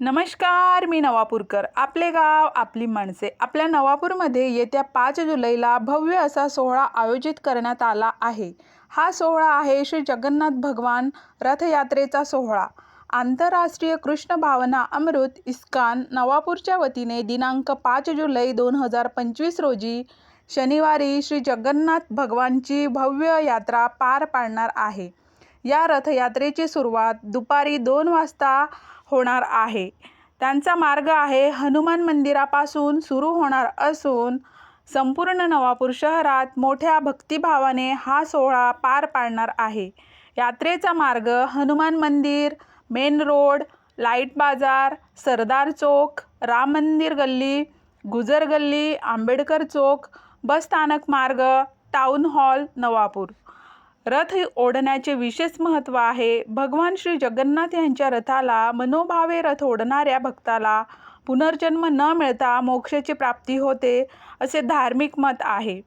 नमस्कार मी नवापूरकर. आपले गाव आपली माणसे आपल्या नवापूरमध्ये येत्या पाच जुलैला भव्य असा सोहळा आयोजित करण्यात आला आहे. हा सोहळा आहे श्री जगन्नाथ भगवान रथयात्रेचा सोहळा. आंतरराष्ट्रीय कृष्ण भावना अमृत इस्कान नवापूरच्या वतीने दिनांक पाच जुलै दोन हजार पंचवीस रोजी शनिवारी श्री जगन्नाथ भगवानची भव्य यात्रा पार पाडणार आहे. या रथयात्रेची सुरुवात दुपारी दोन वाजता होणार आहे. त्यांचा मार्ग आहे हनुमान मंदिरापासून सुरू होणार असून संपूर्ण नवापूर शहरात मोठ्या भक्तिभावाने हा सोहळा पार पाडणार आहे. यात्रेचा मार्ग हनुमान मंदिर मेन रोड लाइट बाजार सरदार चौक राम मंदिर गल्ली गुजर गल्ली आंबेडकर चौक बस स्थानक मार्ग टाऊन हॉल नवापूर. रथ ओढण्याचे विशेष महत्त्व आहे. भगवान श्री जगन्नाथ यांच्या रथाला मनोभावे रथ ओढणाऱ्या भक्ताला पुनर्जन्म न मिळता मोक्षाची प्राप्ती होते असे धार्मिक मत आहे.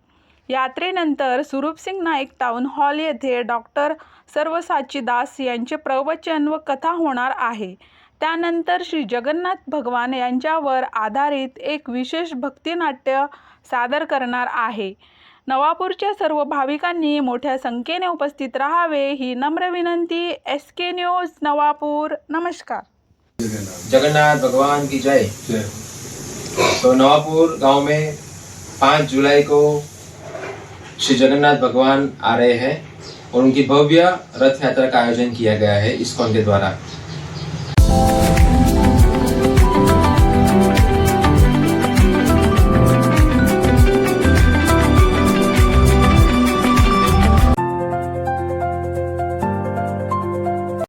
यात्रेनंतर सुरूपसिंग नाईक टाऊन हॉल येथे डॉक्टर सर्वसाची दास यांचे प्रवचन व कथा होणार आहे. त्यानंतर श्री जगन्नाथ भगवान यांच्यावर आधारित एक विशेष भक्तिनाट्य सादर करणार आहे. नवापूरच्या सर्व भाविकांनी मोठ्या संख्येने उपस्थित राहावे ही नम्र विनंती. S K news Navapur. नमस्कार. जगन्नाथ भगवान की जय. तो नवापुर गांव में पाँच जुलाई को श्री जगन्नाथ भगवान आ रहे हैं और उनकी भव्य रथ यात्रा का आयोजन किया गया है इस्कॉन के द्वारा।